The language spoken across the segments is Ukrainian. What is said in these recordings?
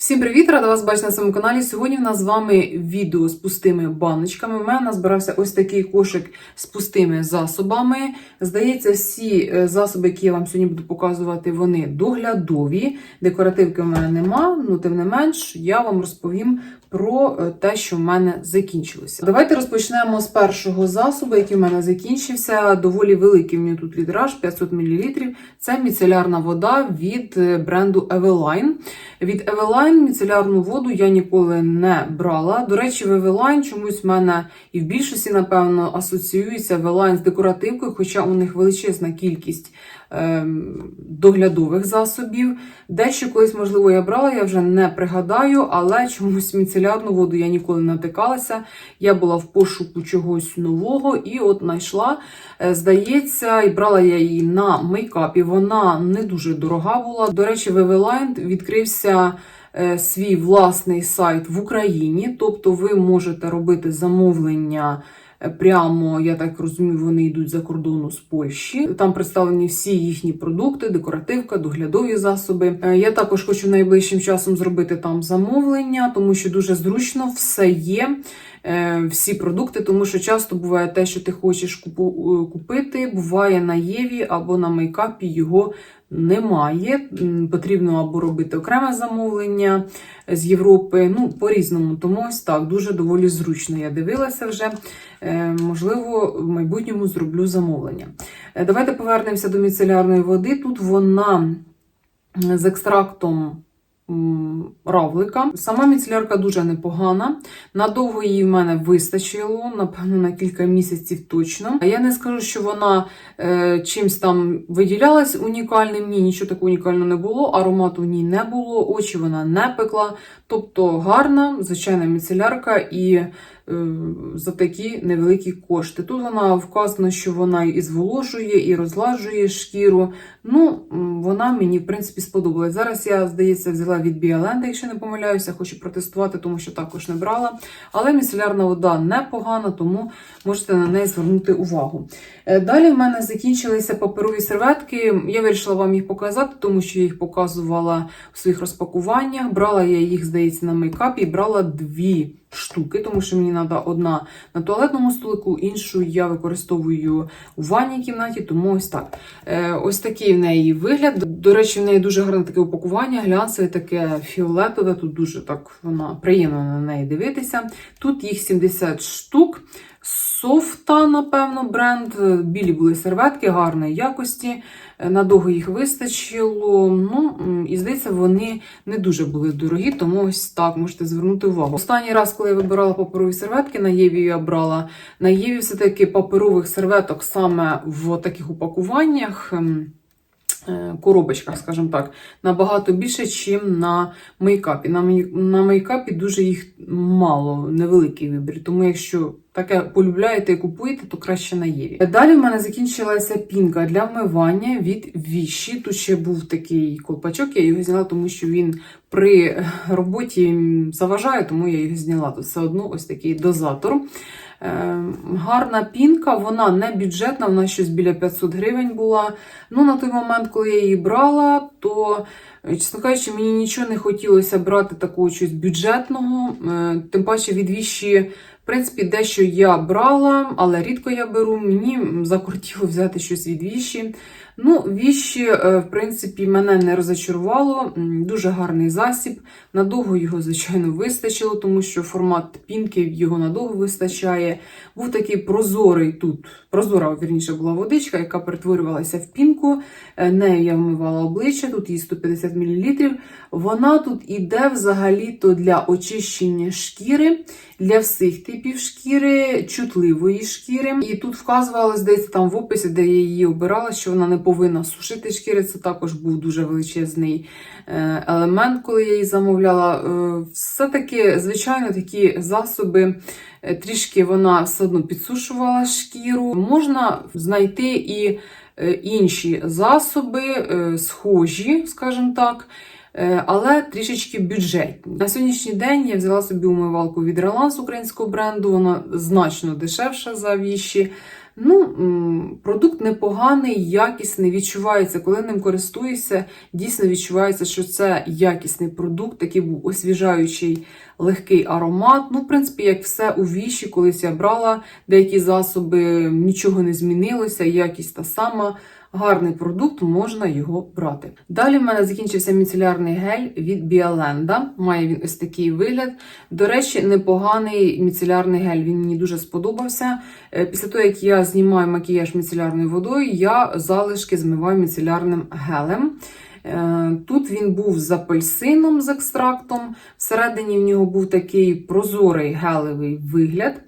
Всім привіт! Рада вас бачити на своєму каналі. Сьогодні в нас з вами відео з пустими баночками. У мене назбирався ось такий кошик з пустими засобами. Здається, всі е, засоби, які я вам сьогодні буду показувати, вони доглядові. Декоративки в мене нема, ну тим не менш, я вам розповім про е, те, що в мене закінчилося. Давайте розпочнемо з першого засобу, який в мене закінчився. Доволі великий в нього тут літраж 500 мл. Це міцелярна вода від е, бренду Eveline. Від Eveline міцелярну воду я ніколи не брала. До речі, в Eveline чомусь в мене і в більшості, напевно, асоціюється Eveline з декоративкою, хоча у них величезна кількість доглядових засобів. Дещо колись, можливо, я брала, я вже не пригадаю, але чомусь міцелярну воду я ніколи не натикалася. Я була в пошуку чогось нового і от знайшла. Е, Здається, і брала я її на мейкапі. Вона не дуже дорога була. До речі, в відкрився е, свій власний сайт в Україні, тобто ви можете робити замовлення. Прямо, я так розумію, вони йдуть за кордону з Польщі. Там представлені всі їхні продукти, декоративка, доглядові засоби. Е, Я також хочу найближчим часом зробити там замовлення, тому що дуже зручно все є. Е, Всі продукти, тому що часто буває те, що ти хочеш е, купити, буває на Єві або на мейкапі його немає. Потрібно або робити окреме замовлення з Європи. Ну, по-різному. Тому ось так, дуже доволі зручно. Я дивилася вже. Е, Можливо, в майбутньому зроблю замовлення. Давайте повернемося до міцелярної води. Тут вона з екстрактом равлика. Сама міцелярка дуже непогана. Надовго її в мене вистачило, напевно, на кілька місяців точно. А Я не скажу, що вона е, чимсь там виділялась унікальним. Ні, нічого такого унікального не було. Аромату в ній не було, очі вона не пекла. Тобто гарна, звичайна міцелярка і за такі невеликі кошти. Тут вона вказано, що вона і зволожує, і розладжує шкіру. Ну, вона мені, в принципі, сподобалась. Зараз я, здається, взяла від Біоленда, якщо не помиляюся, хочу протестувати, тому що також не брала. Але міцелярна вода непогана, тому можете на неї звернути увагу. Е, Далі в мене закінчилися паперові серветки. Я вирішила вам їх показати, тому що я їх показувала в своїх розпакуваннях. Брала я їх, здається, на мейкапі і брала дві штуки, тому що мені треба одна на туалетному столику, іншу я використовую у ванній кімнаті, тому ось так. Е, ось такий в неї вигляд. До речі, в неї дуже гарне таке упакування, глянцеве, таке фіолетове. Тут дуже так вона приємно на неї дивитися. Тут їх 70 штук. Софта, напевно, бренд. Білі були серветки гарної якості. Е, Надовго їх вистачило. Ну, і здається, вони не дуже були дорогі, тому ось так можете звернути увагу. Останній раз, коли я вибирала паперові серветки, на Єві я брала. На Єві все-таки паперових серветок саме в таких упакуваннях. ем, е, Коробочках, скажімо так, набагато більше, ніж на мейкапі. На, мей- на мейкапі дуже їх мало, невеликий вибір. Тому якщо таке полюбляєте і купуєте, то краще на Єві. Далі в мене закінчилася пінка для вмивання від віші. Тут ще був такий колпачок, я його зняла, тому що він при роботі заважає, тому я його зняла. Тут все одно ось такий дозатор. Е, Гарна пінка, вона не бюджетна, вона щось біля 500 гривень була. Ну, на той момент, коли я її брала, то, е, чесно кажучи, мені нічого не хотілося брати такого щось бюджетного. Е, Тим паче від віші, принципі, дещо я брала, але рідко я беру. Мені закортіло взяти щось від віші. Ну, віші, е, в принципі, мене не розочарувало. Дуже гарний засіб. Надовго його, звичайно, вистачило, тому що формат пінки його надовго вистачає. Був такий прозорий тут, прозора, вірніше, була водичка, яка перетворювалася в пінку. Е, Нею я вмивала обличчя, тут її 150 мл. Вона тут іде взагалі-то для очищення шкіри, для всіх типів шкіри, чутливої шкіри. І тут вказувалось десь там в описі, де я її обирала, що вона не повинна сушити шкіри. Це також був дуже величезний е, елемент, коли я її замовляла. Е, Все-таки, звичайно, такі засоби. е, Трішки вона все одно підсушувала шкіру. Можна знайти і інші засоби, схожі, скажімо так, але трішечки бюджетні. На сьогоднішній день я взяла собі умивалку від Relance українського бренду, вона значно дешевша за віші. Ну, продукт непоганий, якісний, відчувається, коли ним користуєшся, дійсно відчувається, що це якісний продукт, такий був освіжаючий, легкий аромат. Ну, в принципі, як все у віші, колись я брала деякі засоби, нічого не змінилося, якість та сама. Гарний продукт, можна його брати. Далі в мене закінчився міцелярний гель від Біаленда. Має він ось такий вигляд. До речі, непоганий міцелярний гель. Він мені дуже сподобався. Е, Після того, як я знімаю макіяж міцелярною водою, я залишки змиваю міцелярним гелем. Е, Тут він був з апельсином з екстрактом. Всередині в нього був такий прозорий гелевий вигляд.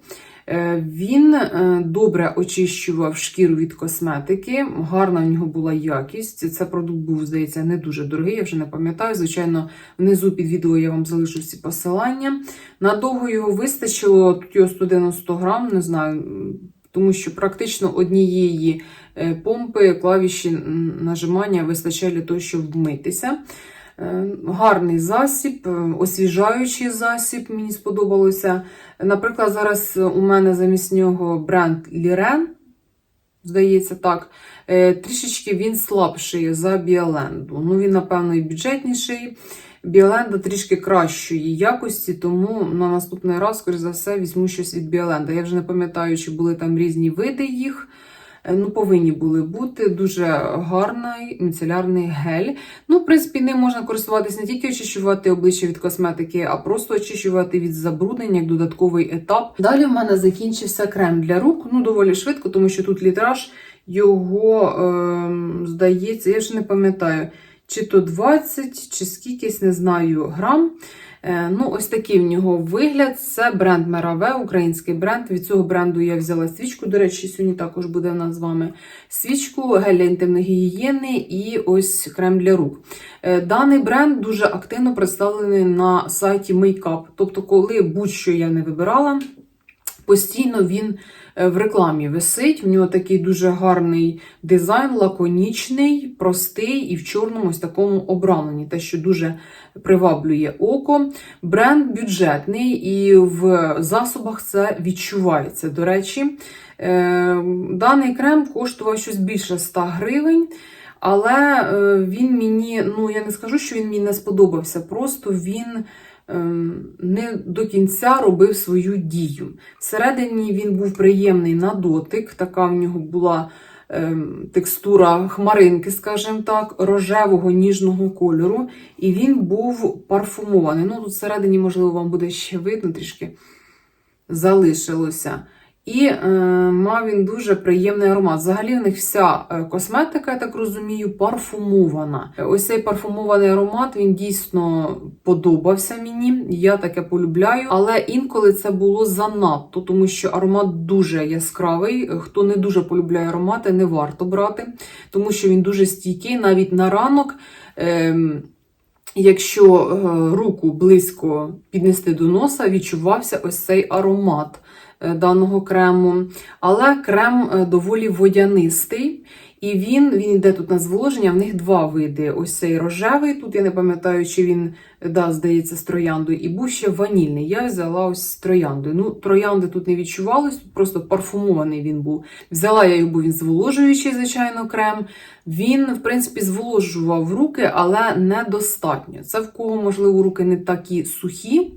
Е, Він е, добре очищував шкіру від косметики, гарна в нього була якість. Це продукт був, здається, не дуже дорогий, я вже не пам'ятаю. Звичайно, внизу під відео я вам залишу всі посилання. Надовго його вистачило, тут його 190 грам, не знаю, тому що практично однієї е, помпи клавіші нажимання вистачає для того, щоб вмитися. Е, Гарний засіб, е, освіжаючий засіб, мені сподобалося. Наприклад, зараз у мене замість нього бренд Лірен, здається, так. Е, Трішечки він слабший за Біоленду. Ну, він, напевно, і бюджетніший. Біоленда трішки кращої якості, тому на наступний раз, скоріш за все, візьму щось від Біоленда. Я вже не пам'ятаю, чи були там різні види їх. Е, Ну, повинні були бути дуже гарний міцелярний гель. Ну, в принципі, ним можна користуватись не тільки очищувати обличчя від косметики, а просто очищувати від забруднення як додатковий етап. Далі в мене закінчився крем для рук. Ну, доволі швидко, тому що тут літраж його, е, здається, я вже не пам'ятаю, чи то 20, чи скількись, не знаю, грам. Е, Ну, ось такий в нього вигляд. Це бренд Мераве, український бренд. Від цього бренду я взяла свічку. До речі, сьогодні також буде в нас з вами свічку, гель для інтимної гігієни і ось крем для рук. Е, Даний бренд дуже активно представлений на сайті Makeup. Тобто, коли будь-що я не вибирала, постійно він в рекламі висить. В нього такий дуже гарний дизайн, лаконічний, простий і в чорному ось такому обрамленні, те, що дуже приваблює око. Бренд бюджетний і в засобах це відчувається. До речі, Е, даний крем коштував щось більше 100 гривень. Але е, він мені, ну я не скажу, що він мені не сподобався, просто він не до кінця робив свою дію. Всередині він був приємний на дотик, така в нього була ем, текстура хмаринки, скажімо так, рожевого ніжного кольору, і він був парфумований. Ну, тут всередині, можливо, вам буде ще видно трішки залишилося. І е, мав він дуже приємний аромат. Взагалі, в них вся е, косметика, я так розумію, парфумована. Ось цей парфумований аромат він дійсно подобався мені. Я таке полюбляю, але інколи це було занадто, тому що аромат дуже яскравий. Хто не дуже полюбляє аромати, не варто брати, тому що він дуже стійкий, навіть на ранок. Е, Якщо руку близько піднести до носа, відчувався ось цей аромат даного крему. Але крем е, доволі водянистий. І він, він йде тут на зволоження, в них два види. Ось цей рожевий, тут я не пам'ятаю, чи він, да, здається, з трояндою, і був ще ванільний. Я взяла ось з трояндою. Ну, троянди тут не відчувалось, тут просто парфумований він був. Взяла я його, бо він зволожуючий, звичайно, крем. Він, в принципі, зволожував руки, але недостатньо. Це в кого, можливо, руки не такі сухі.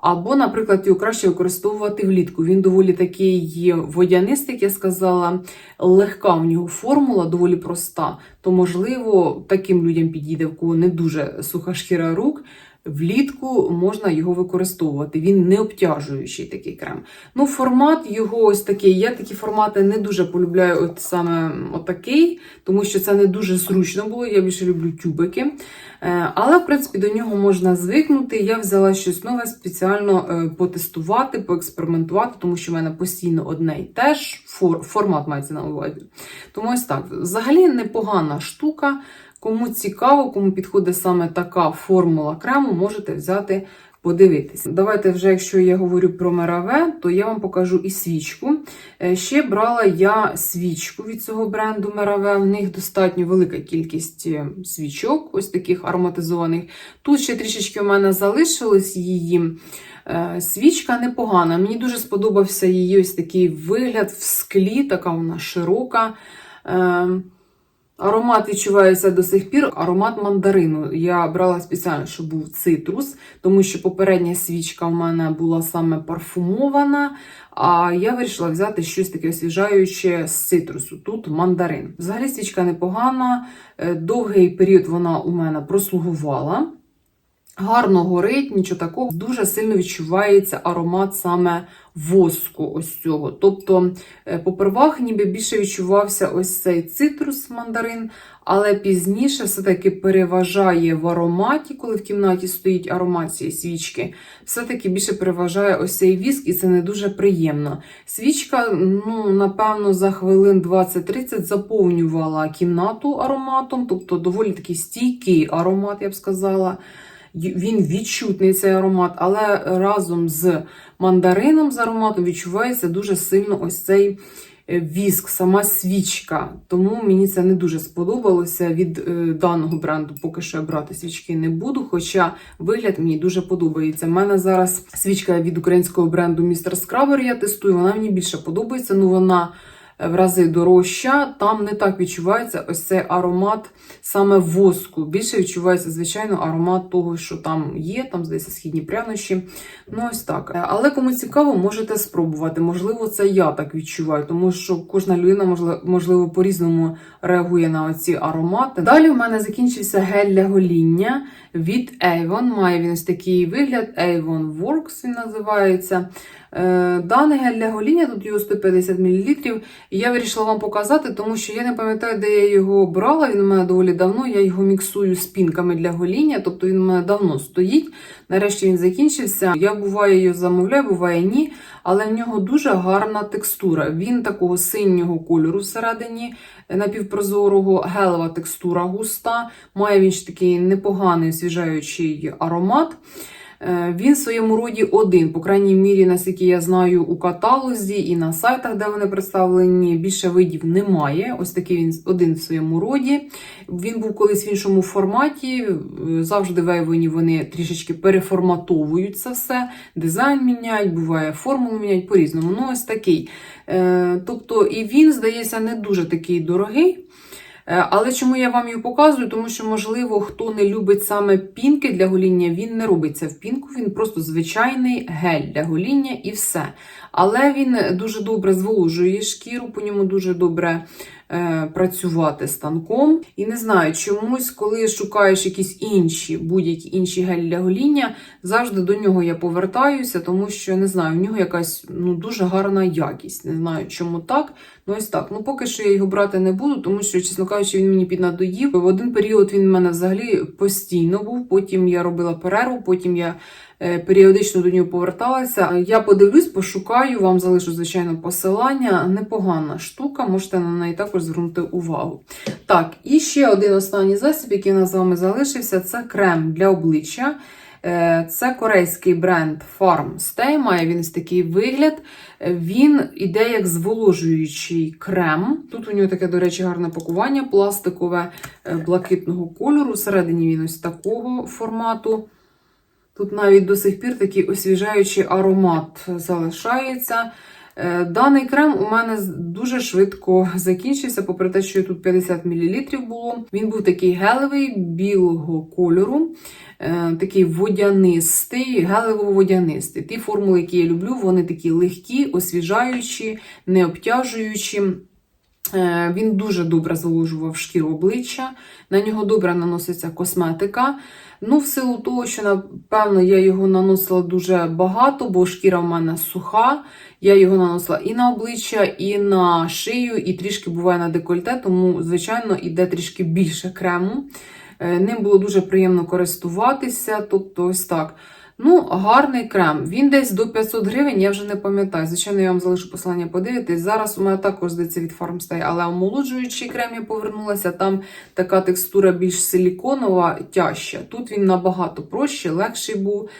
Або, наприклад, його краще використовувати влітку. Він доволі такий водянистий, як я сказала, легка в нього формула, доволі проста. То, можливо, таким людям підійде, в кого не дуже суха шкіра рук. Влітку можна його використовувати. Він не обтяжуючий такий крем. Ну, формат його ось такий. Я такі формати не дуже полюбляю, от саме отакий, тому що це не дуже зручно було. Я більше люблю тюбики. Е, Але, в принципі, до нього можна звикнути. Я взяла щось нове спеціально е, потестувати, поекспериментувати, тому що в мене постійно одне і те ж формат мається на увазі. Тому ось так. Взагалі непогана штука. Кому цікаво, кому підходить саме така формула крему, можете взяти подивитися. Давайте вже, якщо я говорю про Мераве, то я вам покажу і свічку. Е, Ще брала я свічку від цього бренду Мераве. В них достатньо велика кількість е, свічок, ось таких ароматизованих. Тут ще трішечки у мене залишилось її. Е, Свічка непогана. Мені дуже сподобався її ось такий вигляд в склі, така вона широка. Аромат відчувається до сих пір. Аромат мандарину. Я брала спеціально, щоб був цитрус, тому що попередня свічка в мене була саме парфумована. А я вирішила взяти щось таке освіжаюче з цитрусу. Тут мандарин. Взагалі свічка непогана. е, Довгий період вона у мене прослугувала. Гарно горить, нічого такого. Дуже сильно відчувається аромат саме воску ось цього. Тобто, е, попервах ніби більше відчувався ось цей цитрус мандарин, але пізніше все-таки переважає в ароматі, коли в кімнаті стоїть аромат цієї свічки, все-таки більше переважає ось цей віск, і це не дуже приємно. Свічка, ну, напевно, за хвилин 20-30 заповнювала кімнату ароматом, тобто доволі такий стійкий аромат, я б сказала. Він відчутний цей аромат, але разом з мандарином з ароматом відчувається дуже сильно ось цей е, віск, сама свічка. Тому мені це не дуже сподобалося. Від е, даного бренду поки що я брати свічки не буду, хоча вигляд мені дуже подобається. У мене зараз свічка від українського бренду Mr. Scrubber я тестую, вона мені більше подобається. Ну вона в рази дорожча, там не так відчувається ось цей аромат саме воску. Більше відчувається, звичайно, аромат того, що там є, там, здається, східні прянощі. Ну, ось так. Але кому цікаво, можете спробувати. Можливо, це я так відчуваю, тому що кожна людина, можливо по-різному реагує на ці аромати. Далі в мене закінчився гель для гоління від Avon. Має він ось такий вигляд. Avon Works він називається. Е, Даний гель для гоління, тут його 150 мл. Я вирішила вам показати, тому що я не пам'ятаю, де я його брала. Він у мене доволі давно. Я його міксую з пінками для гоління, тобто він у мене давно стоїть. Нарешті він закінчився. Я буває його замовляю, буває ні. Але в нього дуже гарна текстура. Він такого синього кольору всередині, е, напівпрозорого, гелева текстура густа. Має він ж такий непоганий освіжаючий аромат. Е, Він в своєму роді один, по крайній мірі, наскільки я знаю, у каталозі і на сайтах, де вони представлені, більше видів немає. Ось такий він один в своєму роді. Він був колись в іншому форматі. е, Завжди в Avon вони трішечки переформатовують це все. Дизайн міняють, буває формулу міняють по-різному. Ну, ось такий. Е, Тобто, і він, здається, не дуже такий дорогий. Е, Але чому я вам її показую? Тому що, можливо, хто не любить саме пінки для гоління, він не робить це в пінку, він просто звичайний гель для гоління і все. Але він дуже добре зволожує шкіру, по ньому дуже добре працювати станком. І не знаю, чомусь, коли шукаєш якісь інші, будь-які інші гелі для гоління, завжди до нього я повертаюся, тому що не знаю, в нього якась ну, дуже гарна якість. Не знаю, чому так. Ну, ось так. Ну, поки що я його брати не буду, тому що, чесно кажучи, він мені піднадоїв. В один період він в мене взагалі постійно був. Потім я робила перерву, потім я е, періодично до нього поверталася. Я подивлюсь, пошукаю, вам залишу, звичайно, посилання. Непогана штука, можете на неї також звернути увагу. Так, і ще один останній засіб, який у нас з вами залишився, це крем для обличчя. Е, Це корейський бренд Farm Stay, має він такий вигляд. Е, Він іде як зволожуючий крем. Тут у нього таке, до речі, гарне пакування пластикове е, блакитного кольору. Всередині він ось такого формату. Тут навіть до сих пір такий освіжаючий аромат залишається. Е, Даний крем у мене дуже швидко закінчився, попри те, що тут 50 мл було. Він був такий гелевий, білого кольору, е, такий водянистий, гелево-водянистий. Ті формули, які я люблю, вони такі легкі, освіжаючі, не обтяжуючі. Е, Він дуже добре зволожував шкіру обличчя, на нього добре наноситься косметика. Ну, в силу того, що, напевно, я його наносила дуже багато, бо шкіра в мене суха. Я його наносила і на обличчя, і на шию, і трішки буває на декольте, тому, звичайно, іде трішки більше крему. Е, Ним було дуже приємно користуватися. Тобто, ось так. Ну, гарний крем. Він десь до 500 гривень, я вже не пам'ятаю. Звичайно, я вам залишу посилання подивитись. Зараз у мене також здається від Farmstay, але омолоджуючий крем я повернулася. Там така текстура більш силіконова, тяжча. Тут він набагато проще, легший був.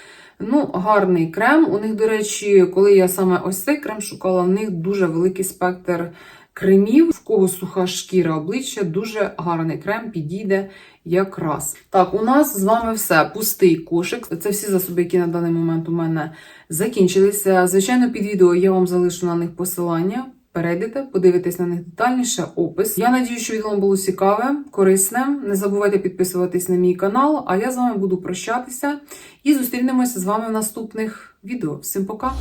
Ну, гарний крем. У них, до речі, коли я саме ось цей крем шукала, в них дуже великий спектр кремів. В кого суха шкіра обличчя, дуже гарний крем підійде якраз. Так, у нас з вами все. Пустий кошик. Це всі засоби, які на даний момент у мене закінчилися. Звичайно, під відео я вам залишу на них посилання. Перейдете, подивитесь на них детальніше опис. Я надію, що відео було цікаве, корисне. Не забувайте підписуватись на мій канал, а я з вами буду прощатися і зустрінемося з вами в наступних відео. Всім пока!